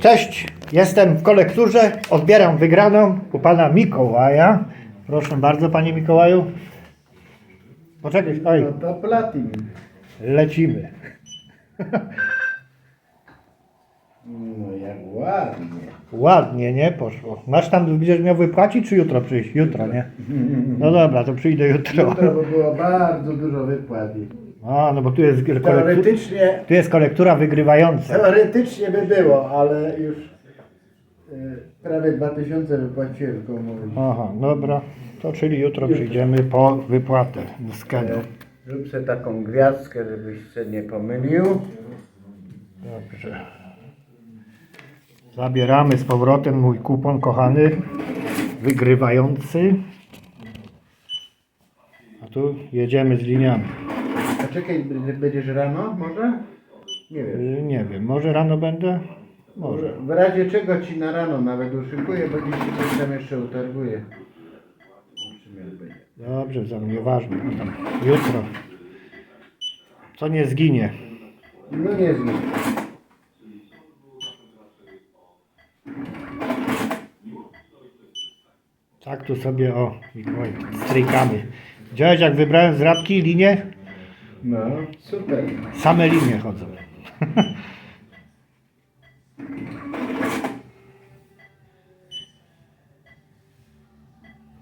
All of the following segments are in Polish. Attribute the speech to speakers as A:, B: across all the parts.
A: Cześć, jestem w kolekturze, odbieram wygraną u pana Mikołaja. Proszę bardzo, panie Mikołaju. Poczekaj, oj,
B: no to platin.
A: lecimy.
B: No jak ładnie.
A: Ładnie, nie? Poszło. Masz tam, będziesz miał wypłacić, czy jutro przyjść? Jutro, nie? No dobra, to przyjdę jutro.
B: Jutro by było bardzo dużo wypłat.
A: A, no bo tu jest, kolektu...
B: Teoretycznie,
A: tu jest kolektura wygrywająca.
B: teoretycznie by było, ale już prawie 2000 wypłaciłem komuś.
A: Aha, dobra. To czyli jutro przyjdziemy po wypłatę z Kenu.
B: Zrób sobie taką gwiazdkę, żebyś się nie pomylił.
A: Dobrze. Zabieramy z powrotem mój kupon kochany, wygrywający. A tu jedziemy z liniami.
B: A czekaj, b- będziesz rano może? Nie wiem.
A: Y, Nie wiem, może rano będę? Może.
B: W razie czego ci na rano nawet uszykuję, bo dziś się coś tam jeszcze utarguje.
A: Dobrze, za mnie ważne. tam Jutro. Co nie zginie.
B: No nie znam.
A: Tak tu sobie o, Mikołaj, strykamy. Widziałeś jak wybrałem z rabki linię?
B: No, super.
A: Same linie chodzą.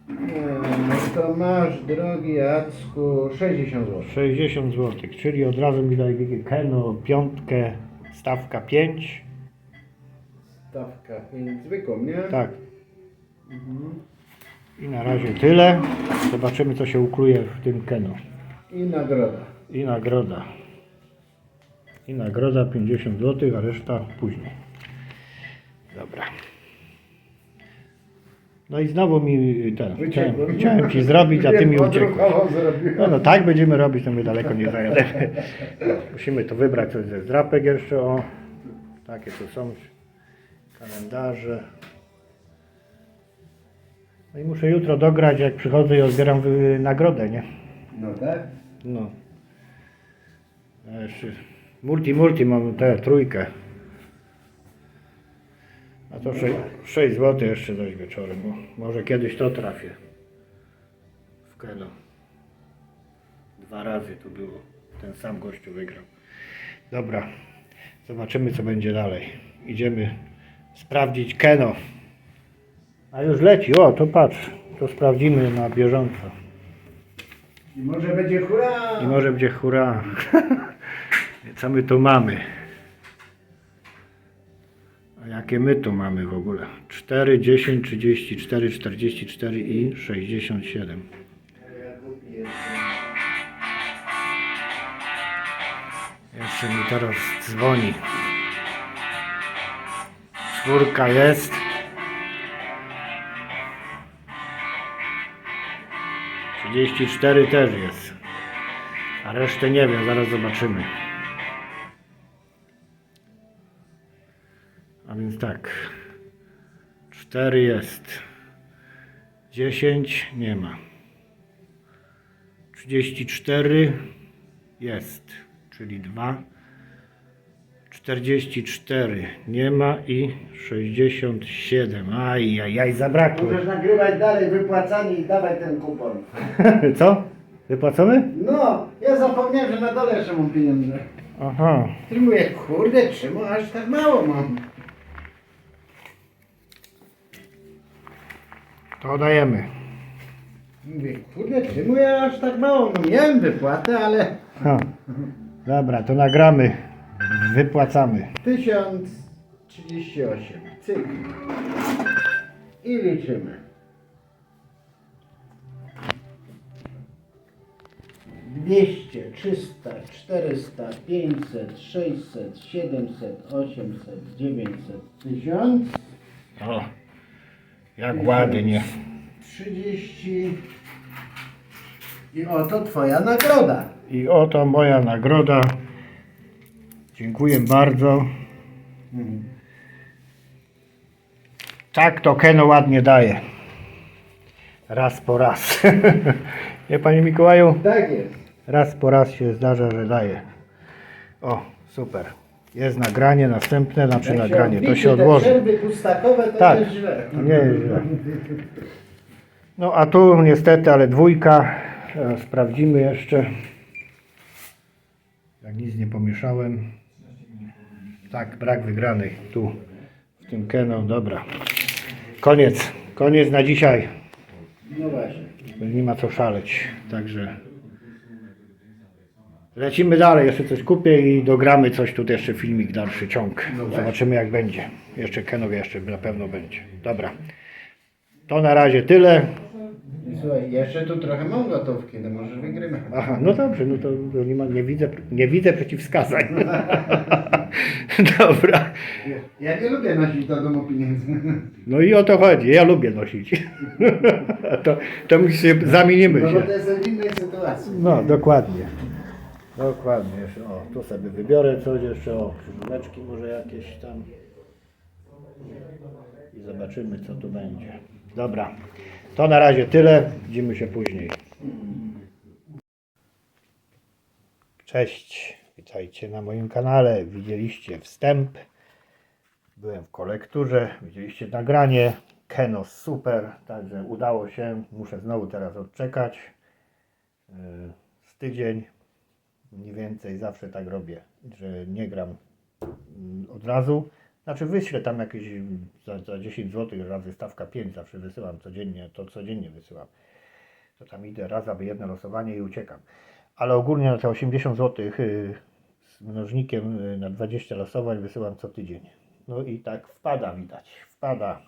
B: E, No to masz, drogi Jacku, 60 zł.
A: 60 zł, czyli od razu mi daj Keno piątkę, stawka 5.
B: Stawka 5 zwykłą, nie?
A: Tak.
B: Mhm.
A: I na razie tyle. Zobaczymy co się ukluje w tym Keno.
B: I nagroda.
A: I nagroda. I nagroda 50 zł, a reszta później. Dobra. No i znowu mi ten. Chciałem, chciałem ci zrobić, a ty mi uciekłeś. No, no tak będziemy robić, to my daleko nie zajadę. Musimy to wybrać coś ze zdrapek jeszcze, o. Takie to są kalendarze. No i muszę jutro dograć, jak przychodzę i odbieram wy- nagrodę, nie?
B: No tak?
A: No. A jeszcze multi multi mam tę trójkę. A to 6, zł jeszcze zaś wieczorem, bo może kiedyś to trafię. W Keno. Dwa razy tu było. Ten sam gościu wygrał. Dobra. Zobaczymy co będzie dalej. Idziemy sprawdzić Keno. A już leci. O, to patrz. To sprawdzimy na bieżąco.
B: I może będzie hura!
A: I może będzie hura. Co my tu mamy? Jakie my tu mamy w ogóle? 4, 10, 34, 44 i 67. Jeszcze mi teraz dzwoni. Czwórka jest. Trzydzieści cztery też jest. A resztę nie wiem, zaraz zobaczymy. Tak. 4 jest. 10 nie ma. 34 jest, czyli 2. 44 nie ma i 67. Aj, aj, aj, zabrakło.
B: Możesz nagrywać dalej wypłacanie i dawaj ten kupon.
A: Co? Wypłacony?
B: No, ja zapomniałem, że na dole jeszcze mam pieniądze.
A: Aha.
B: I mówię, kurde, czemu aż tak mało mam?
A: To dajemy.
B: Mówię, kurde, czemu ja aż tak mało? No miałem wypłatę, ale
A: Ha. Dobra, to nagramy. Wypłacamy.
B: 1038. Cyk. I liczymy. 200, 300, 400, 500, 600, 700, 800, 900, 1000.
A: O. Jak ładnie.
B: 30. I oto twoja nagroda.
A: I oto moja nagroda. Dziękuję bardzo. Tak to Keno ładnie daje. Raz po raz. Nie panie Mikołaju?
B: Tak jest.
A: Raz po raz się zdarza, że daje. O, super. Jest nagranie, następne, znaczy nagranie, to się odłoży.
B: przerwy pustakowe to
A: Tak.
B: jest źle.
A: Nie jest źle. No a tu niestety, ale dwójka. Teraz sprawdzimy jeszcze. Jak nic nie pomieszałem. Tak, brak wygranych. Tu, w tym Keno, dobra. Koniec. Koniec na dzisiaj.
B: No właśnie.
A: Nie ma co szaleć. Także lecimy dalej. Jeszcze coś kupię i dogramy coś. Tu jeszcze filmik, dalszy ciąg. Zobaczymy jak będzie. Jeszcze Keno jeszcze na pewno będzie. Dobra. To na razie tyle.
B: Słuchaj, jeszcze tu trochę mam gotówki, to możesz wygrywać.
A: Aha, no dobrze, no to, to nie, ma, nie, widzę, nie widzę przeciwwskazań. Dobra.
B: Ja nie lubię nosić do domu pieniędzy.
A: No i o to chodzi. Ja lubię nosić. to, to my się zamienimy
B: No bo
A: się.
B: to jest w innej sytuacji.
A: No, dokładnie. Dokładnie. Jeszcze, O, tu sobie wybiorę coś jeszcze. O, krzyżóweczki może jakieś tam. I zobaczymy, co tu będzie. Dobra. To na razie tyle. Widzimy się później. Cześć. Witajcie na moim kanale. Widzieliście wstęp. Byłem w kolekturze. Widzieliście nagranie. Keno super. Także udało się. Muszę znowu teraz odczekać y, z tydzień, mniej więcej zawsze tak robię, że nie gram mm, od razu. Znaczy wyślę tam jakieś mm, za, za 10 zł razy stawka 5 zawsze wysyłam codziennie, to codziennie wysyłam. To tam idę raz, aby jedno losowanie i uciekam. Ale ogólnie na te 80 zł y, z mnożnikiem y, na 20 losowań wysyłam co tydzień. No i tak wpada widać, wpada.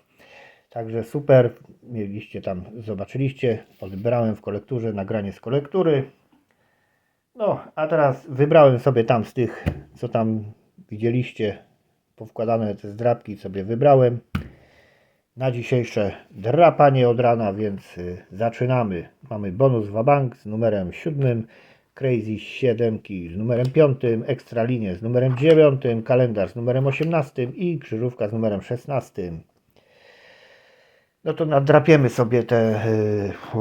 A: Także super, mieliście tam, zobaczyliście, odbrałem w kolekturze nagranie z kolektury. No, a teraz wybrałem sobie tam z tych, co tam widzieliście, powkładane te zdrabki sobie wybrałem. Na dzisiejsze drapanie od rana, więc y, zaczynamy. Mamy bonus wabank z numerem 7, Crazy 7 z numerem 5, Extra linię z numerem 9, kalendarz z numerem 18 i krzyżówka z numerem 16. No to nadrapiemy sobie tę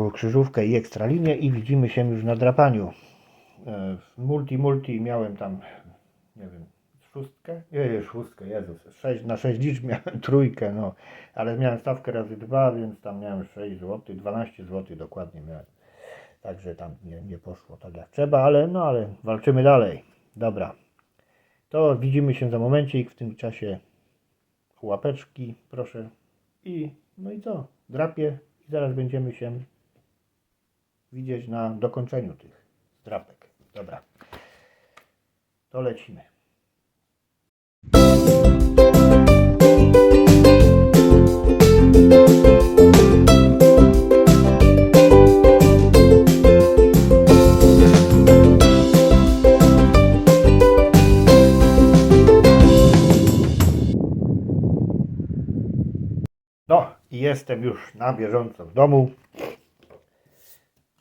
A: y, krzyżówkę i ekstralinię i widzimy się już na drapaniu. E, w multi multi miałem tam, nie wiem, szóstkę? Nie, szóstkę, Jezus, sześć, na 6 liczb miałem trójkę, no, ale miałem stawkę razy dwa, więc tam miałem 6 zł, 12 zł dokładnie miałem. Także tam nie, nie poszło tak jak trzeba, ale no, ale walczymy dalej. Dobra. To widzimy się za momencik, w tym czasie łapeczki, proszę. I no i co? Drapie i zaraz będziemy się widzieć na dokończeniu tych drapek. Dobra. To lecimy. No i jestem już na bieżąco w domu.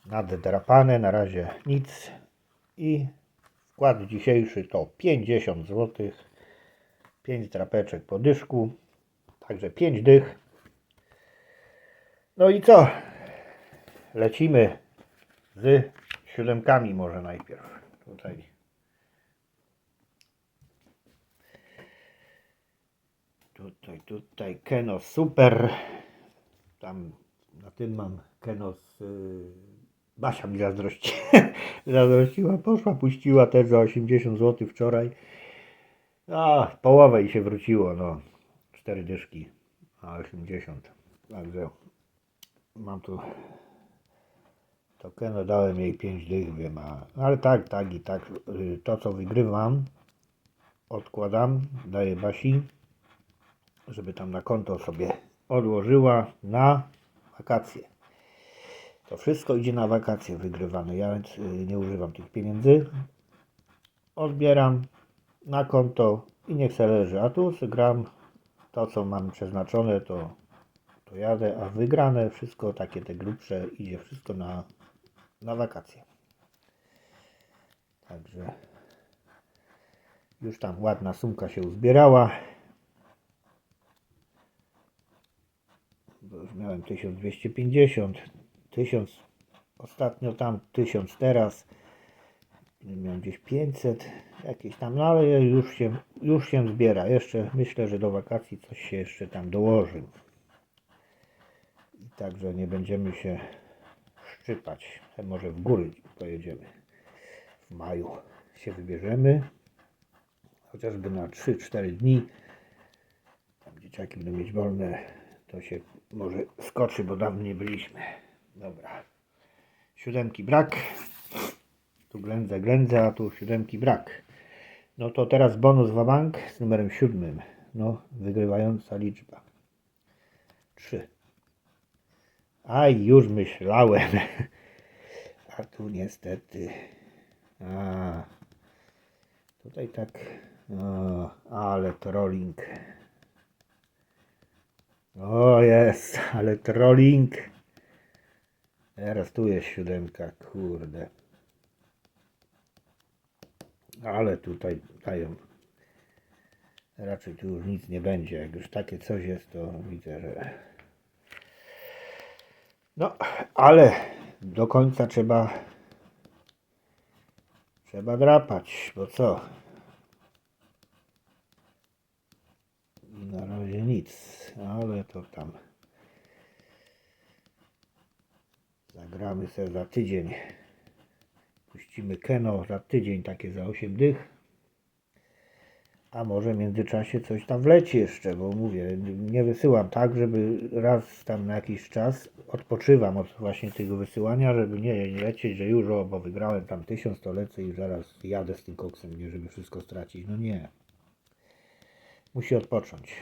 A: Naddrapane, na razie nic. I wkład dzisiejszy to 50 zł. 5 drapeczek po dyszku. Także 5 dych. No i co? Lecimy z siódemkami może najpierw. Tutaj. Tutaj, tutaj Keno super. Tam na tym mam Keno z... Basia mi zazdrości. zazdrościła, poszła, puściła też za 80 zł wczoraj. A, połowę i się wróciło, no. Cztery dyszki, a 80. Także mam tu to Keno dałem jej 5 dych, wiem, a, ale tak, tak i tak. y, To co wygrywam, odkładam, daję Basi, żeby tam na konto sobie odłożyła na wakacje. To wszystko idzie na wakacje wygrywane. Ja więc y, nie używam tych pieniędzy. Odbieram na konto i niech se leży. A tu gram to, co mam przeznaczone, to, to jadę, a wygrane wszystko, takie te grubsze, idzie wszystko na, na wakacje. Także już tam ładna sumka się uzbierała. Bo już miałem 1250, 1000 ostatnio tam, 1000 teraz. Miałem gdzieś 500, jakieś tam, no ale już się, już się zbiera. Jeszcze myślę, że do wakacji coś się jeszcze tam dołoży. I także nie będziemy się szczypać. Może w góry pojedziemy. W maju się wybierzemy. Chociażby na 3-4 dni. Tam dzieciaki będą mieć wolne. To się może skoczy, bo dawno nie byliśmy. Dobra. Siódemki brak. Tu ględzę, ględzę, a tu siódemki brak. No to teraz bonus wabank z numerem siódmym. No, wygrywająca liczba. Trzy. Aj, już myślałem. A tu niestety. A, tutaj tak. O, ale trolling. O jest, ale trolling. Teraz tu jest siódemka, kurde. Ale tutaj dają. Raczej tu już nic nie będzie. Jak już takie coś jest, to widzę, że. No, ale do końca trzeba. Trzeba drapać, bo co? Na razie nic, ale to tam. Zagramy sobie za tydzień. Puścimy Keno za tydzień, takie za 8 dych. A może w międzyczasie coś tam wleci jeszcze, bo mówię, nie wysyłam tak, żeby raz tam na jakiś czas odpoczywam od właśnie tego wysyłania, żeby nie, nie lecieć, że już o, bo wygrałem tam tysiąc, to lecę i zaraz jadę z tym koksem, nie żeby wszystko stracić. No nie. Musi odpocząć.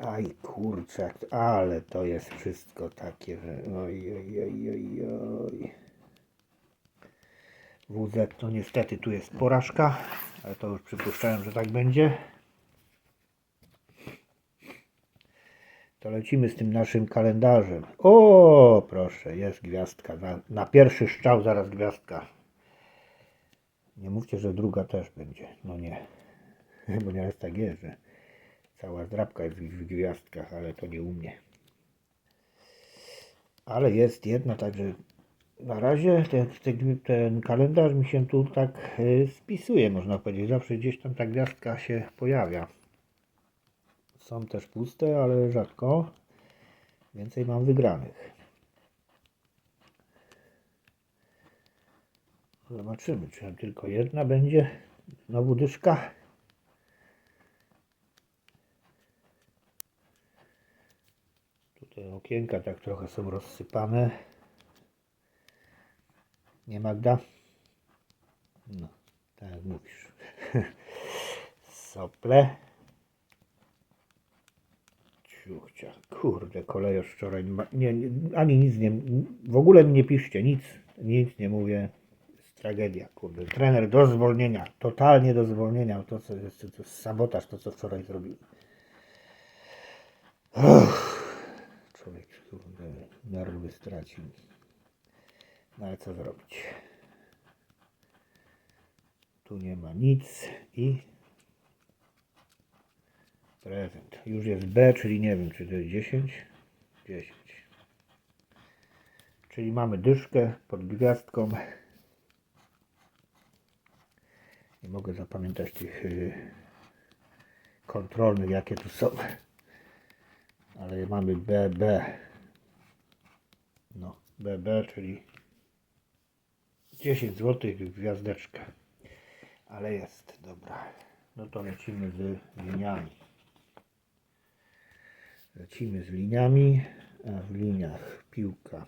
A: Aj kurczak, ale to jest wszystko takie, że oj, oj, oj, oj, oj. WZ to niestety tu jest porażka, ale to już przypuszczałem, że tak będzie. To lecimy z tym naszym kalendarzem. O, proszę, jest gwiazdka. Na, na pierwszy strzał zaraz gwiazdka. Nie mówcie, że druga też będzie. No nie. Bo nieraz tak jest, że cała zdrabka jest w gwiazdkach, ale to nie u mnie. Ale jest jedna, także na razie ten, ten, kalendarz mi się tu tak y, spisuje, można powiedzieć. Zawsze gdzieś tam ta gwiazdka się pojawia. Są też puste, ale rzadko. Więcej mam wygranych. Zobaczymy, czy tam tylko jedna będzie. Znowu dyszka. Okienka tak trochę są rozsypane. Nie Magda? No, tak jak mówisz. Sople. Ciuchcia. Kurde, kolejosz wczoraj. Nie, nie, ani nic nie. W ogóle mi nie piszcie, nic. Nic nie mówię. Jest tragedia, kurde. Trener do zwolnienia. Totalnie do zwolnienia. To, co jest, to jest sabotaż, to co wczoraj zrobił. Uff. Człowiek, kurde, nerwy stracił. No ale co zrobić? Tu nie ma nic i prezent. Już jest B, czyli nie wiem, czy to jest 10? 10. Czyli mamy dyszkę pod gwiazdką. Nie mogę zapamiętać tych y, kontrolnych, jakie tu są. Ale mamy BB. No, BB, czyli 10 zł gwiazdeczka. Ale jest, dobra. No to lecimy z liniami. Lecimy z liniami, a w liniach piłka.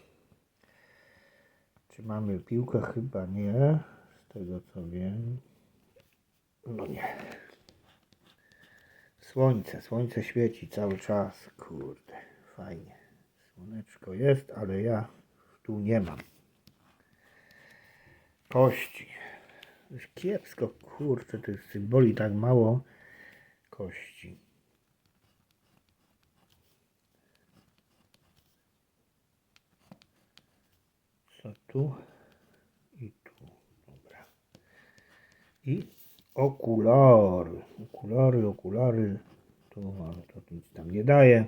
A: Czy mamy piłkę? Chyba nie. Z tego co wiem. No nie. Słońce, słońce świeci cały czas. Kurde, fajnie. Słoneczko jest, ale ja tu nie mam. Kości. Już kiepsko, kurczę, tych symboli tak mało. kości. Co tu? I tu. Dobra. I okulary. Okulary, okulary. Mamy, to nic tam nie daje.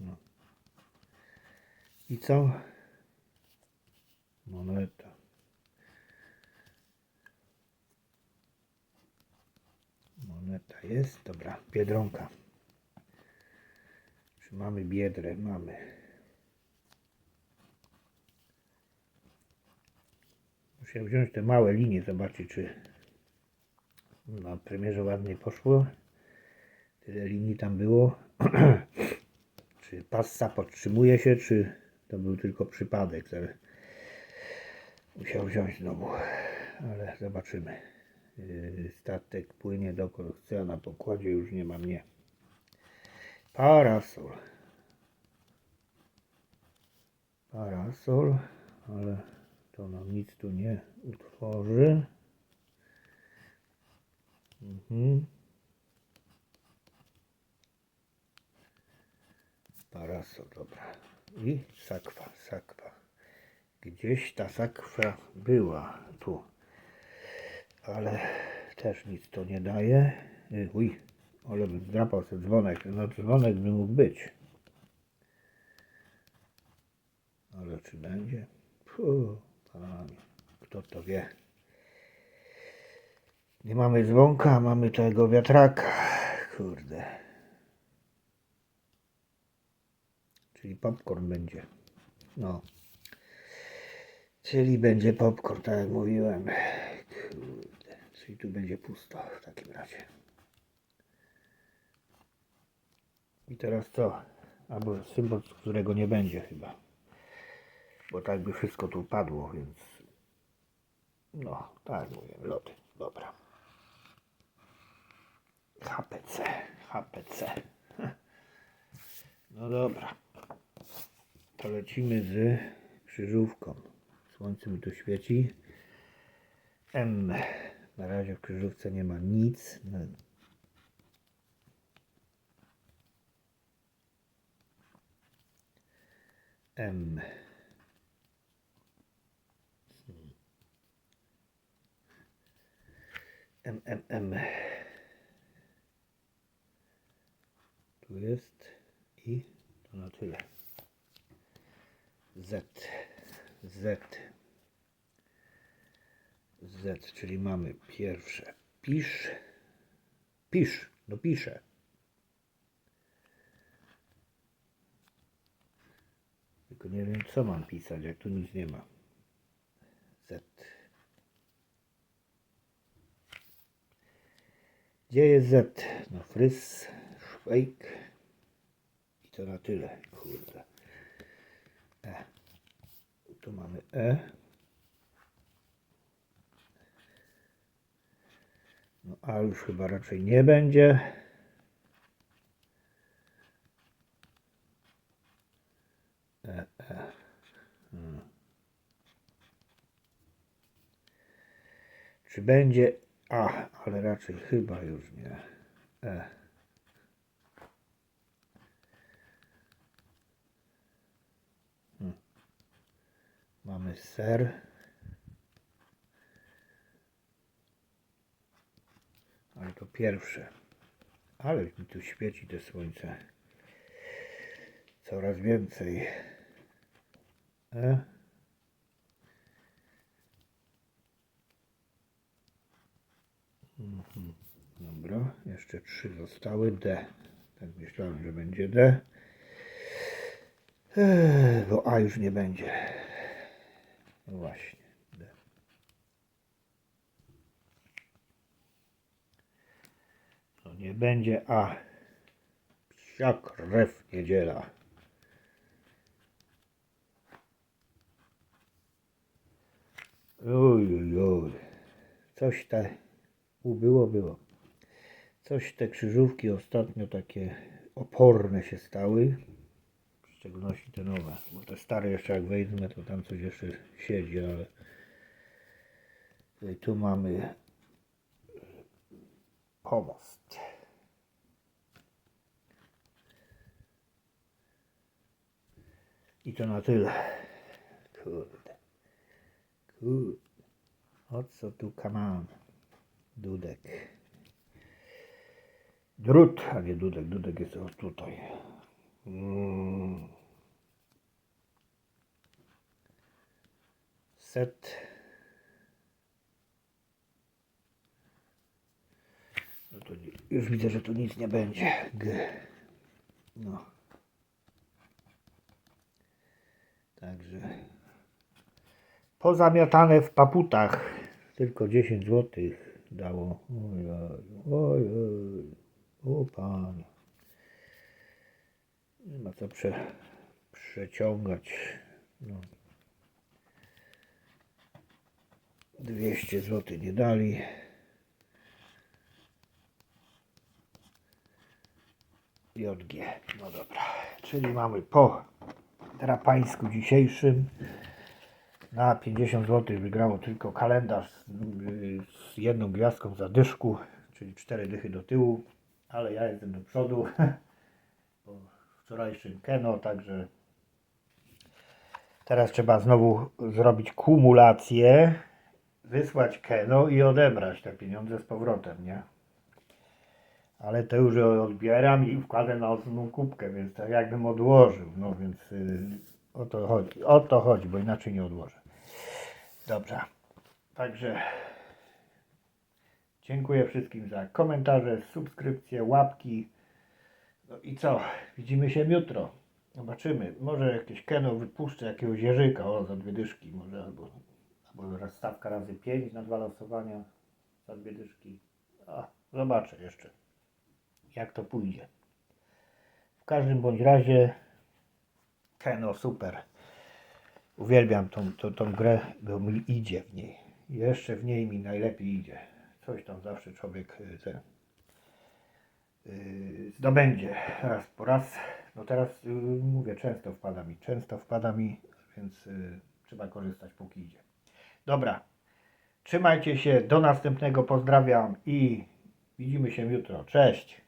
A: No. I co? Moneta. Moneta jest, dobra, biedronka. Czy mamy biedrę? Mamy. Muszę wziąć te małe linie, zobaczyć czy na premierze ładnie poszło. Tyle linii tam było. czy passa podtrzymuje się, czy to był tylko przypadek. Zaraz Musiał wziąć znowu, ale zobaczymy. Yy, Statek płynie dokąd chce, a na pokładzie już nie ma mnie. Parasol. Parasol, ale to nam nic tu nie utworzy. Mhm. Parasol, dobra. I sakwa, sakwa. Gdzieś ta sakwa była tu. Ale też nic to nie daje. Y, Uj, ale bym zdrapał sobie dzwonek. No dzwonek by mógł być. Ale czy będzie? Puh, panie, kto to wie. Nie mamy dzwonka, mamy tego wiatraka. Kurde. Czyli popcorn będzie. No. Czyli będzie popcorn, tak jak mówiłem. Kurde. Czyli tu będzie pusto w takim razie. I teraz co? Albo symbol, którego nie będzie chyba. Bo tak by wszystko tu padło, więc... No, tak mówię, loty. Dobra. HPC, HPC. No dobra. To lecimy z krzyżówką. Słońce mi tu świeci. M. Na razie w krzyżówce nie ma nic. M. M, M, M. Tu jest i to na tyle. Z. Z. Z, czyli mamy pierwsze. Pisz. Pisz. No piszę. Tylko nie wiem, co mam pisać, jak tu nic nie ma. Z. Gdzie jest Z? No fryz, szwejk. I to na tyle, kurde. E. Tu mamy E. No A już chyba raczej nie będzie. E, e. Hmm. Czy będzie A, ale raczej chyba już nie. E. Mamy ser. Ale to pierwsze. Ale mi tu świeci to słońce. Coraz więcej. E? Mhm. Dobra, jeszcze trzy zostały. D. Tak myślałem, że będzie D. Eee, bo A już nie będzie. No właśnie. D. To nie będzie A. Psia krew niedziela. Oj, oj, oj. Coś te ubyło, było. Coś te krzyżówki ostatnio takie oporne się stały. Szczególności te nowe. Bo te stare jeszcze jak wejdę, to tam coś jeszcze siedzi, ale tu mamy pomost. I to na tyle. Kurde. Kurde. O co tu kaman? Dudek. Drut, a nie dudek. Dudek jest tutaj. Mm. Set. No to już widzę, że tu nic nie będzie. G. No. Także pozamiatane w paputach. Tylko 10 zł dało. Oj, oj, oj, oj. O panie. Nie ma co prze, przeciągać. No. 200 zł nie dali. JG. No dobra. Czyli mamy po drapańsku dzisiejszym na 50 zł wygrało tylko kalendarz z, z jedną gwiazdką zadyszku, czyli 4 dychy do tyłu, ale ja jestem do przodu wczorajszym Keno, także teraz trzeba znowu zrobić kumulację, wysłać Keno i odebrać te pieniądze z powrotem, nie? Ale to już odbieram i wkładę na osobną kubkę, więc tak jakbym odłożył. No więc y, o to chodzi. O to chodzi, bo inaczej nie odłożę. Dobrze. Także dziękuję wszystkim za komentarze, subskrypcje, łapki. No i co? Widzimy się jutro. Zobaczymy. Może jakieś keno wypuszczę, jakiegoś jeżyka, o za dwie dyszki może, albo, albo rozstawka razy pięć na dwa losowania za dwie dyszki. A, zobaczę jeszcze jak to pójdzie. W każdym bądź razie Keno super. Uwielbiam tą, tą, tą grę, bo mi idzie w niej. Jeszcze w niej mi najlepiej idzie. Coś tam zawsze człowiek y, ten, zdobędzie raz po raz. No teraz yy, mówię, często wpada mi, często wpada mi, więc yy, trzeba korzystać póki idzie. Dobra. Trzymajcie się, do następnego pozdrawiam i widzimy się jutro. Cześć!